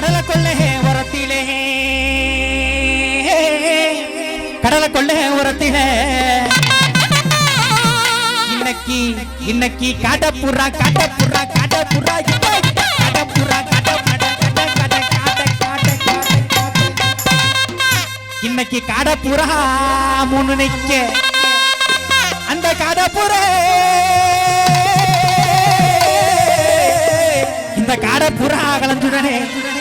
கடல கொள்ளை உரத்திலே கடல கொள்ளை உரத்திலே இன்னைக்கு இன்னைக்கு காடப்புறா காடப்புறா காடப்புறா காடப்புறா காட இன்னைக்கு காடப்புறா மூணு நிக்க. அந்த காடப்புற. இந்த காடப்புறா கலந்துடனே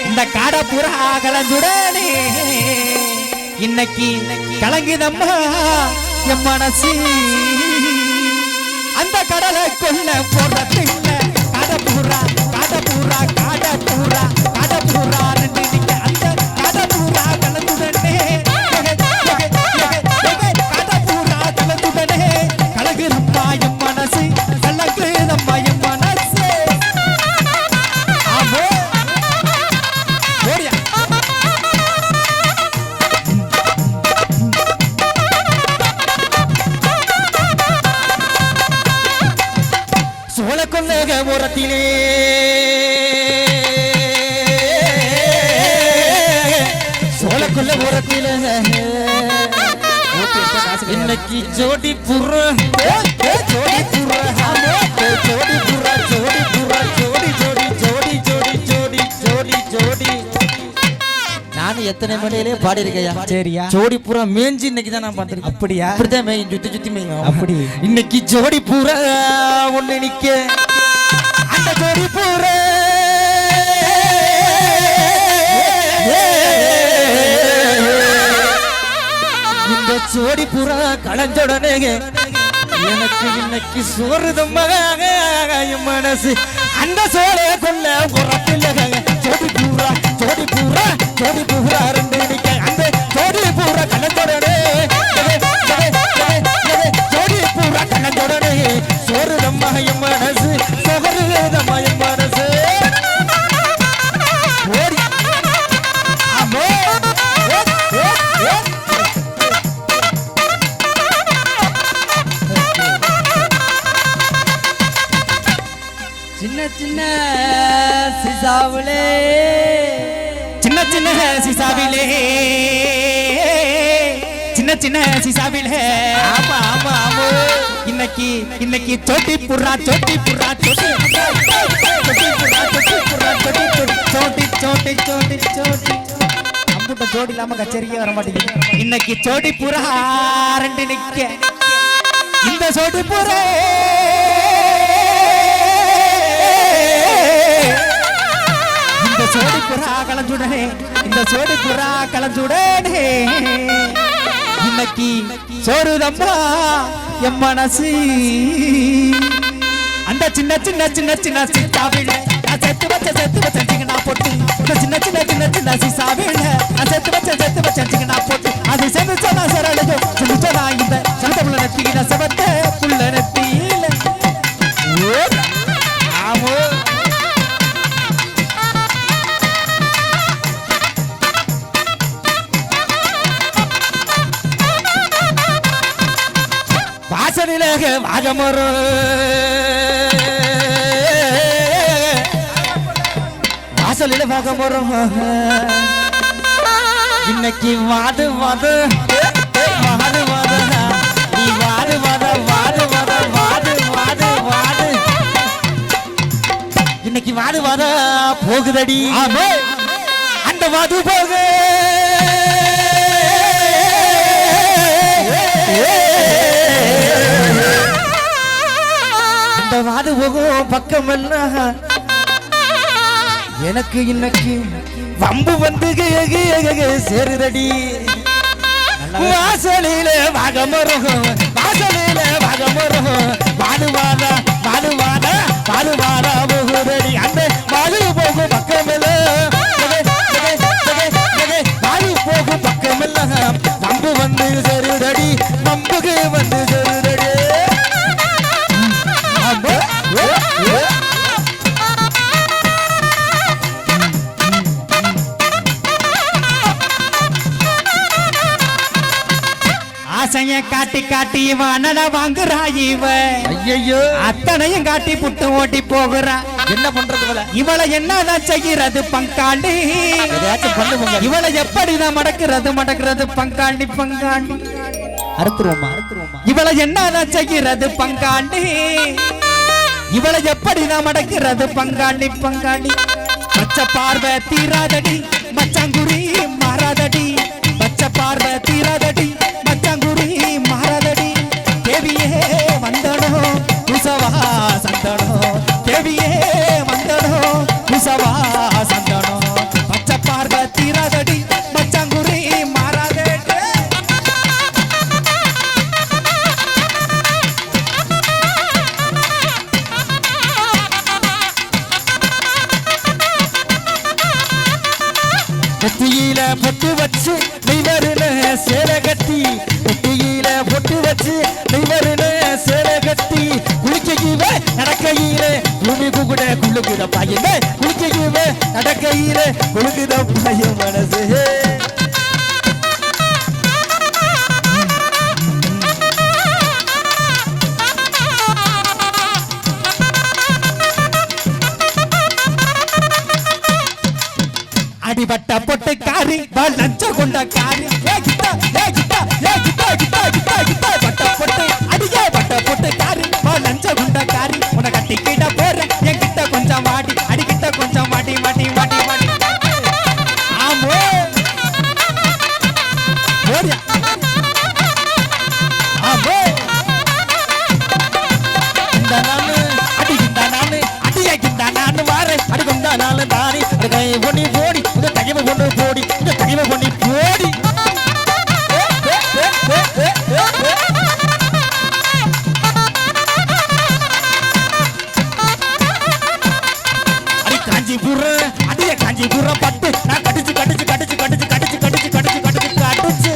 இந்த காடப்புறா கலந்துடனே இன்னைக்கு கலங்குதம்மா என் மனசு. அந்த கடலை கொல்ல போறதுக்கு கொல்ல ஓரத்திலே இன்னைக்கு ஜோடி புற ஜோடி புற ஜோடி புற ஜோடி புற ஜோடி ஜோடி ஜோடி ஜோடி ஜோடி ஜோடி ஜோடி நானும் எத்தனை மணியிலே பாடியிருக்கையா? சரியா. ஜோடி பூரா மேய்ஞ்சி இன்னைக்கு தான் நான் பார்த்திருக்கேன் அப்படியா? அப்படிதான் மேயும் சுத்தி சுத்தி மேயும். அப்படி. இன்னைக்கு ஜோடி பூரா ஒண்ணு நிக்க. அந்த ஜோடி புற சோடி புறா பூரா களைஞ்சோடனே எனக்கு இன்னைக்கு சோறுதம்மா என் மனசு. அந்த சோழ கொள்ள புறப்பில்ல சிசாவுலே சின்ன சின்ன சிசாவிலே சின்ன சின்ன சிசாவிலே ஆமா ஆமா ஆமா. இன்னைக்கு இன்னைக்கு சோட்டி புறா சோட்டி புறா சோட்டி சோட்டி புறா சோட்டி புறா சோட்டி சோட்டி சோட்டி சோட்டி சோட்டி. அம்புட்ட ஜோடி இல்லாம கச்சேரியே வர மாட்டேங்குது. இன்னைக்கு சோடி புறா ரெண்டு நிக்க. இந்த சோடி புறா இந்த சோடி புறா கலஞ்சுடனே இந்த சோடி புறா கலஞ்சுடனே. இன்னைக்கு சோறுதம்மா என் மனசு. அந்த சின்ன சின்ன சின்ன சின்ன சித்தாவில நான் செத்து வச்ச செத்து வச்ச நான் போட்டு இந்த சின்ன சின்ன சின்ன சின்ன சிசாவில நான் செத்து வச்ச செத்து வச்ச நான் போட்டு அது சென்று சொன்னா சரளையோ சென்று சொன்னா இந்த சந்த புள்ள நெத்தியில செவத்த வாசலிலக வாகமரம் வாசலில வாகமரம் இன்னைக்கு வாது வாது. வாது வாது. நீ வாது வாத வாது வாத வாது வாது வாது. இன்னைக்கு வாது வாத போகுதடி. அந்த வாது போகு. வாது போகும் பக்கம் எல்லாம் எனக்கு இன்னைக்கு வம்பு வந்து சேருதடி. வாசலில வாகமரம் வாசலில வாகமரம் வாழுவாத வாழுவாத வாழுவாத போகுதடி. அந்த வாழு போகும் பக்கமில்ல வாழு போகும் பக்கமில்ல வம்பு வந்து சேருதடி வம்புக்கு காட்டி காட்டி இவனட வாங்குறா இவ. ஐயையோ. அத்தனையும் காட்டி புட்டு ஓட்டி போகிறா. என்ன பண்றது இவளை? என்னதான் செய்கிறது பங்காண்டி? இவளை எப்படிதான் மடக்கிறது மடக்கிறது பங்காண்டி பங்காண்டி. அறுத்துருவோமா? அறுத்துருவோமா? இவளை என்னதான் செய்கிறது பங்காண்டி? இவளை எப்படிதான் மடக்கிறது பங்காண்டி பங்காண்டி? பச்சை பார்வை தீராதடி மச்சாங்குரி மாறாதடி. பச்சை பார்வை தீராதடி ప్రవాసం நடக்கையில குளுக்குத பையன் மனசு. அடிபட்ட பொட்டு காரி லஞ்ச கொண்ட காரி. ஏ கிட்டா ஏ கிட்டா ஏ கிட்டா கிட்டா கிட்டா கிட்டா. அடி காஞ்சிபுரம் அடிய காஞ்சிபுரம் பட்டு. நான் கடிச்சு கடிச்சு கடிச்சு கடிச்சு கடிச்சு கடிச்சு கடிச்சு கடிச்சு கடிச்சு.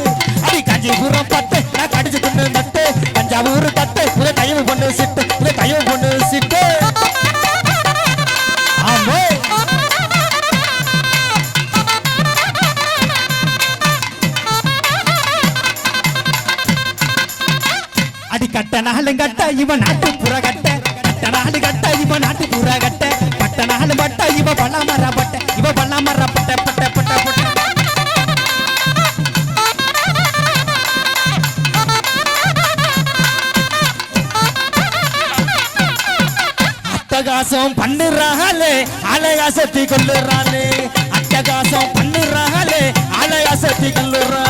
அடி காஞ்சிபுரம் பட்டு நான் கடிச்சு கொண்டு நட்டு தஞ்சாவூர் பட்டு இதை தயவு பொண்ணு சிட்டு. இதை தயவு பொண்ணு சிட்டு. ஆமா அடி கட்ட நாலு கட்ட இவன் நாட்டு பண்ணுறாளே அலையா சத்தி கொள்ளுறாளே அட்டகாசம் பண்ணுறாளே அலையா சத்தி கொள்ளுறா